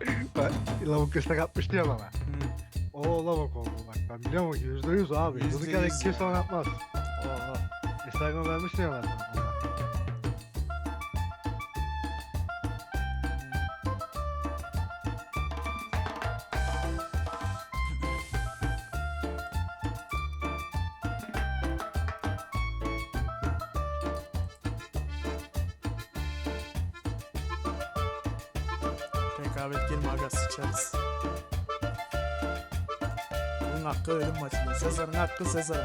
Ben lavuk istek atmıştı ya bana. O lavuk oldu bak. Ben biliyorum yüzde yüz abi. Durduk yere yüz. kimse ona yapmaz. Oha. Instagram vermişti ya ben sana. Rekabet girme aga sıçarız. Bunun hakkı ölüm maçında. Sezar'ın hakkı yapayım.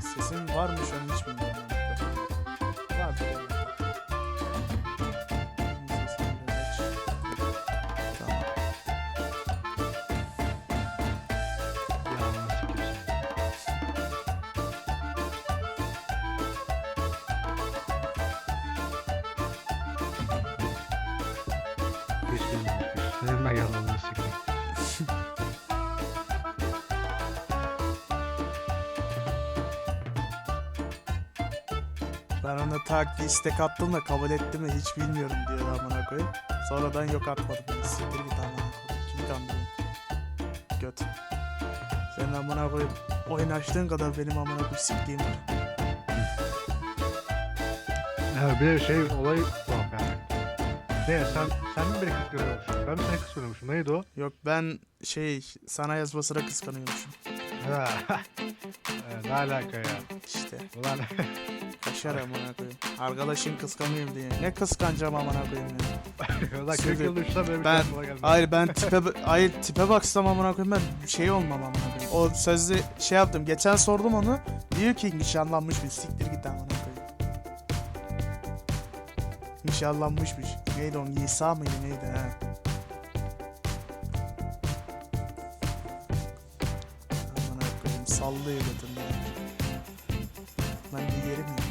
Sesim var mı şu an hiç bilmiyorum. Senin ben yalanını sikeyim. Ben ona tak bir istek attım da kabul etti mi hiç bilmiyorum diyor amına koyayım. Sonradan yok atmadım. Siktir git amına koyayım. Kimi kandırıyorsun? Göt. Senin amına koyayım. Oyun açtığın kadar benim amına koyayım siktiğim var. Ya bir de şey olay yani. Ne sen sen mi beni kıskanıyormuşsun? Ben mi seni kıskanıyormuşum? Neydi o? Yok ben şey sana yazmasına kıskanıyormuşum. Ha. Ee, ne alaka ya? İşte Ulan kaşar amına koyayım. Arkadaşın kıskanıyorum diye. Ne kıskanacağım amına koyayım ya. Ulan 40 Sürekli- yıl uçsam benim Ben-. Hayır ben tipe hayır tipe baksam amına koyayım ben şey olmam amına koyayım. O sözlü şey yaptım. Geçen sordum onu. Diyor ki nişanlanmış bir siktir git amına koyayım. Nişanlanmışmış. Neydi o? Nisa mıydı neydi ha? Amına koyayım sallıyor götümü. Ben bir yerim ya.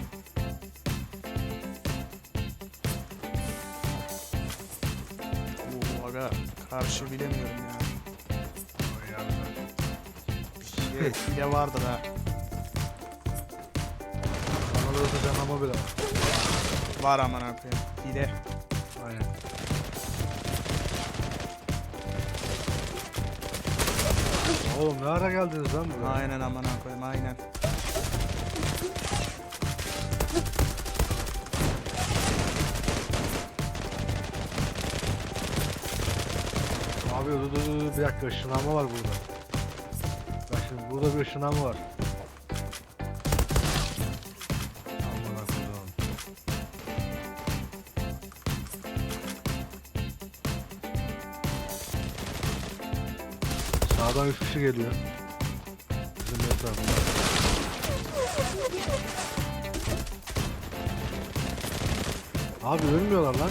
Oo aga karşı bilemiyorum ya. Şey, hile vardır ha. Sana da öteceğim ama bile. Var amına koyayım. Hile. Aynen. Oğlum ne ara geldiniz lan buraya? Aynen amına koyayım aynen. Abi dur dur dur bir dakika ışınlanma var burada. Bak şimdi burada bir ışınlanma var. Sağdan üç kişi geliyor. Bizim etrafımda. Abi ölmüyorlar lan.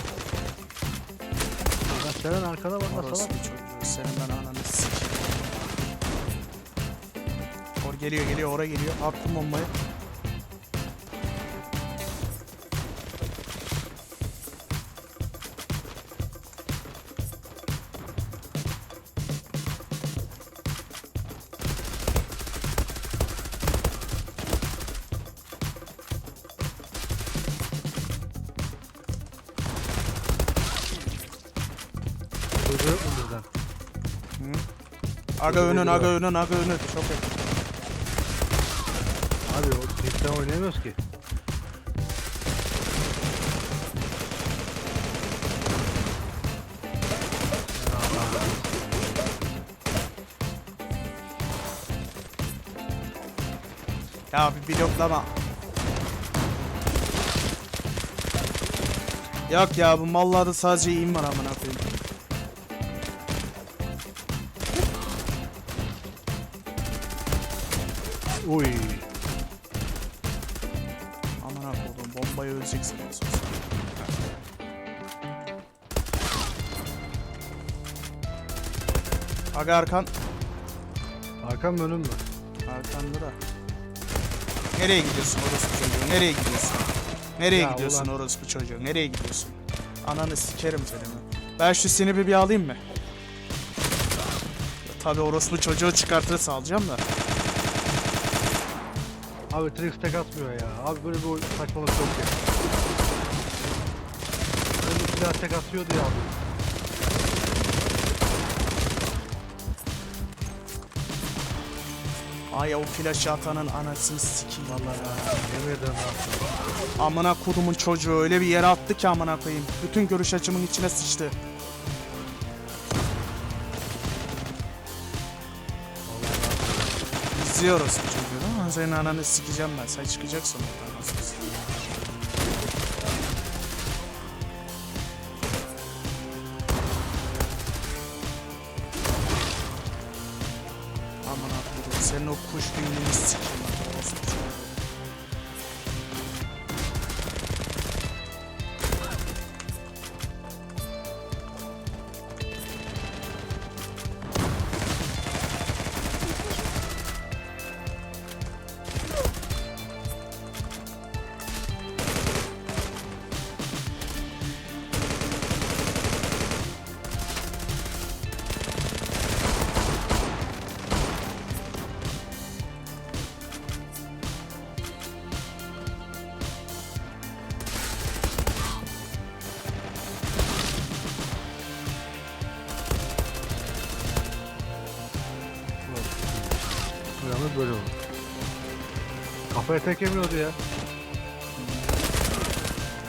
Lan senin arkana bak Orası bir çocuğu. Senin ben ananı sikeyim. Or geliyor geliyor oraya geliyor. Attım bombayı. Aga önün aga önün aga önün. Çok yakın. Abi o tekten oynayamıyoruz ki. Ya bir bloklama. Yok ya bu mallarda sadece iyiyim var amına koyayım. Uy. Amına koydum bombayı öleceksin. Aga arkan. Arkam mı önüm mü? Arkanda da. Nereye gidiyorsun orospu çocuğu? Nereye gidiyorsun? Nereye Ya gidiyorsun ulan. orospu çocuğu? Nereye gidiyorsun? Ananı sikerim seni ben. Ben şu sinipi bir alayım mı? Tabi orospu çocuğu çıkartırsa alacağım da. Abi Trix tek atmıyor ya. Abi böyle bir saçmalık yok ya. silah tek atıyordu ya abi. Ay o flaşı atanın anasını sikeyim valla ya. Yemin ederim ya. Amına kodumun çocuğu öyle bir yere attı ki amına koyayım. Bütün görüş açımın içine sıçtı. İzliyoruz bu çocuğu senin ananı sikeceğim ben. Sen çıkacaksın olsa. Aman kodum senin o kuş beynini sikeyim. Kafaya tek yemiyordu ya.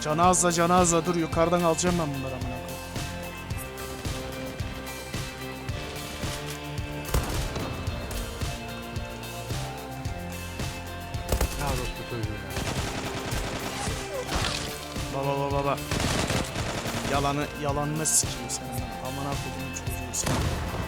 Canı azla canı azla dur yukarıdan alacağım ben bunları amına koyayım. Ne orospu çocuğu ya. Baba baba baba. Yalanı yalanını sikeyim senin. Amına koyduğum çocuğu sen.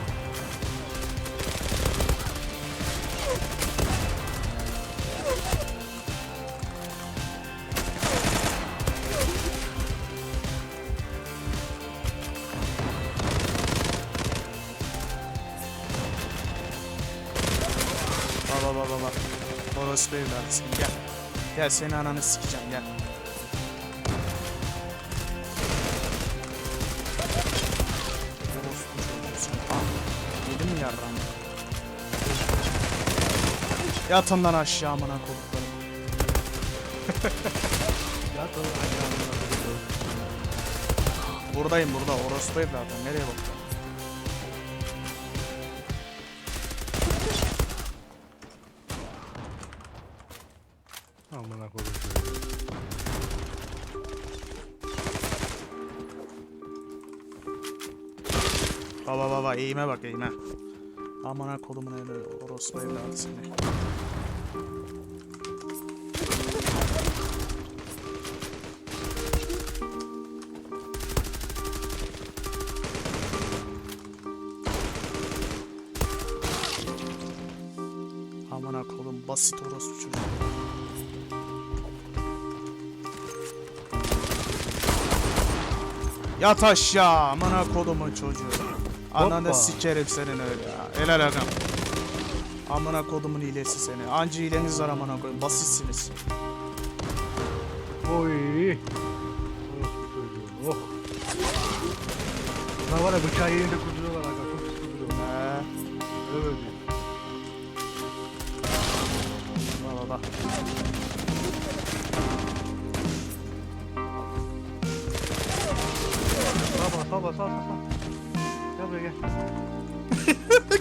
Baba baba. Orospu evladısın gel. Gel seni ananı sikeceğim gel. Orospu çocuğu sen. Ah, yedin mi yarram? Yatın lan aşağı amına koduklarım. Ya tamam aşağıda. Buradayım burada orospu evladım nereye bakıyorsun? Baba eğime bak eğime. Amına kodumun evladı orospu evladı seni. Amına kodum basit orospu çocuğu. Yat aşağı amına kodumun çocuğu. Ananı sikerim senin öyle ya. Helal agam. Amına kodumun hilesi seni. Anca hileniz var amına koyun. Basitsiniz. Oy. Oh. Bunlar var ya bıçağı yerinde kuduruyorlar aga. Çok pis kuduruyorlar. He. Öyle böyle bak bak. Sağ bas sağ bas sağ sağ sağ. Buraya gel.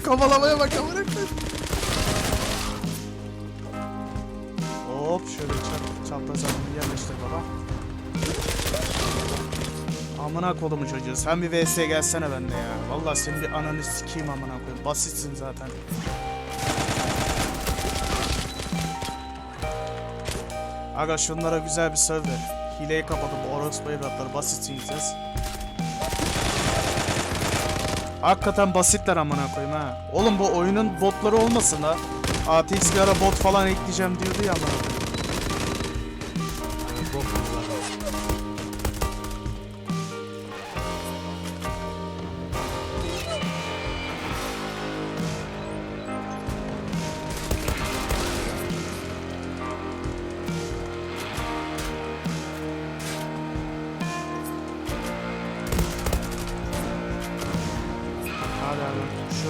Kovalamaya bak amına. Hop şöyle çat, çaprazlarını bir yerleştir baba. Amına kodumun çocuğu sen bir vs gelsene bende ya. Vallahi senin bir ananı sikeyim amına koyayım. Basitsin zaten. Aga şunlara güzel bir söv ver. Hileyi kapatıp orospu evlatları basitsiniz. Hakikaten basitler amına koyayım ha. Oğlum bu oyunun botları olmasın ha. ATX bir ara bot falan ekleyeceğim diyordu ya amına koyayım.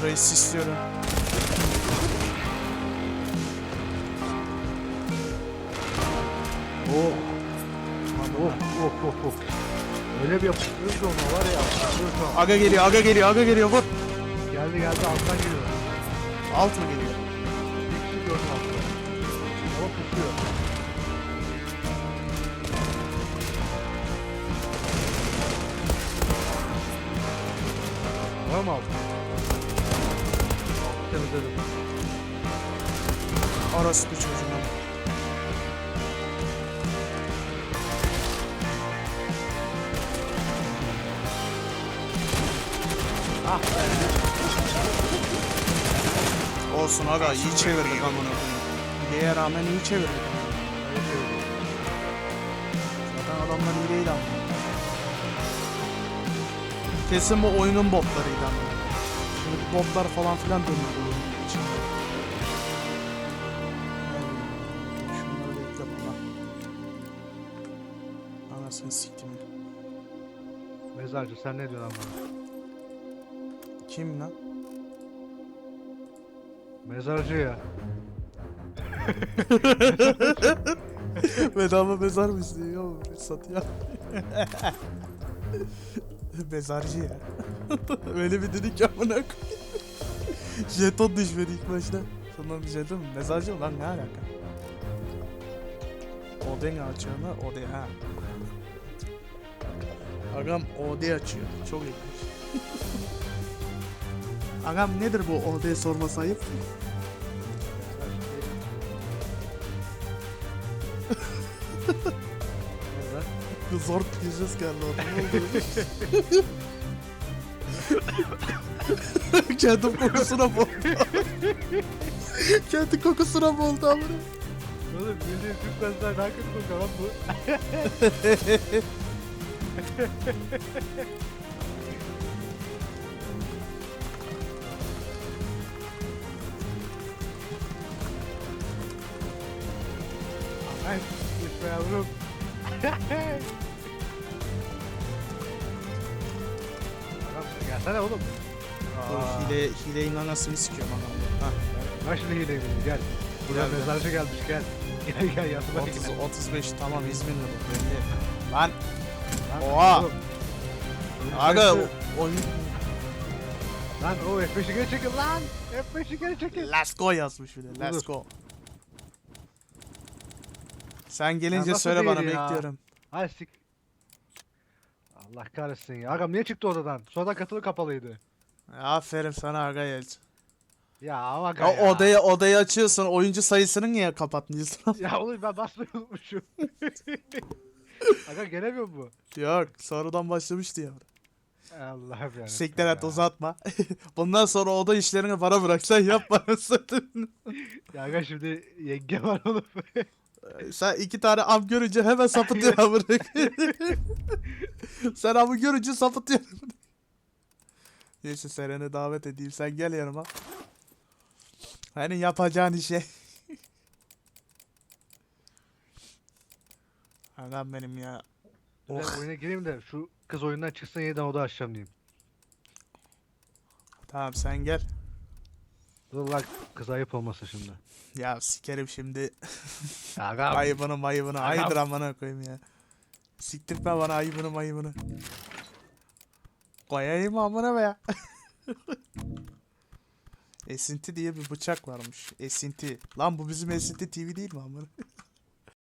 Abi şurayı sisliyorum. Oh. Oh oh oh oh. Öyle bir yapıştırırız ki onu var ya yapıştırırız şu an. Aga geliyor, aga geliyor, aga geliyor. Vur. Geldi geldi alttan geliyor. Alt mı geliyor? Bir kişi gördüm altta. Ama pusuyor. Var mı altı? Temizledim. Orası bir çocuğum. Ah be. Olsun aga iyi çevirdik amına koyayım. Hileye rağmen iyi çevirdik. Öyle çevirdim. Zaten adamlar hileydi ama. Kesin bu oyunun botlarıydı ama. Şimdi botlar falan filan dönüyor Anasını siktim. Mezarcı sen ne diyorsun lan bana? Kim lan? Mezarcı ya. Bedava mezar mı istiyor oğlum? Satıyor. Mezarcı ya. Öyle bir dedik ki amına koyayım. Jeton düşmedi ilk başta. Sonra bir jeton? Mezarcı lan ne alaka? Oden açıyor mu? Ode ha. Agam OD açıyor. Çok ilginç. Agam nedir bu OD sorması ayıp? Zor orada. Ne oldu? Kendim kokusuna boğuldu. Kendi kokusuna boğuldu amına. Oğlum bildiğin Türk daha kötü kokuyor lan bu. Ay, düşme yavrum. Adam, Gelsene oğlum. Dur Aa, hile, hileyin anasını sikiyorum anam. Hah. Bak şimdi hileyi buldum, gel. Buraya Gel be. mezarcı gelmiş gel. Gel gel yanıma 30, gel. 35 tamam İzmir'de bu belli. Lan, Oha! aga Oyun- Lan o F5'i geri çekil lan. F5'i geri çekil. Let's go yazmış bir de. Let's go. Sen gelince nasıl söyle bana değil ya? bekliyorum. Hay sik. Allah kahretsin ya. Agam niye çıktı odadan? Sonradan katılı kapalıydı. Aferin sana aga Yelç. Ya ama aga Ya ya. odayı odayı açıyorsun. Oyuncu sayısını niye kapatmıyorsun? Ya oğlum ben basmayı unutmuşum. aga gelemiyor mu? Yok, sonradan başlamıştı ya. Allah'ım ya. Siktir et uzatma. Bundan sonra oda işlerini bana bıraksan yap bana satın. Ya aga şimdi yenge var oğlum. Sen iki tane am görünce hemen sapıtıyor bırak. sen amı görünce sapıtıyorsun. Neyse Seren'e davet edeyim sen gel yanıma. Hani yapacağın işe. Anam benim ya. Ben Oh. oyuna gireyim de şu kız oyundan çıksın yeniden oda açacağım diyeyim. Tamam sen gel. Dur lan kız ayıp olmasın şimdi. Ya sikerim şimdi. Ya aga. Ayıbını mayıbını. Agam. Ayıdır amına koyayım ya. Siktirtme bana ayıbını mayıbını. Koyayım amına be ya. Esinti diye bir bıçak varmış. Esinti. Lan bu bizim Esinti TV değil mi amına?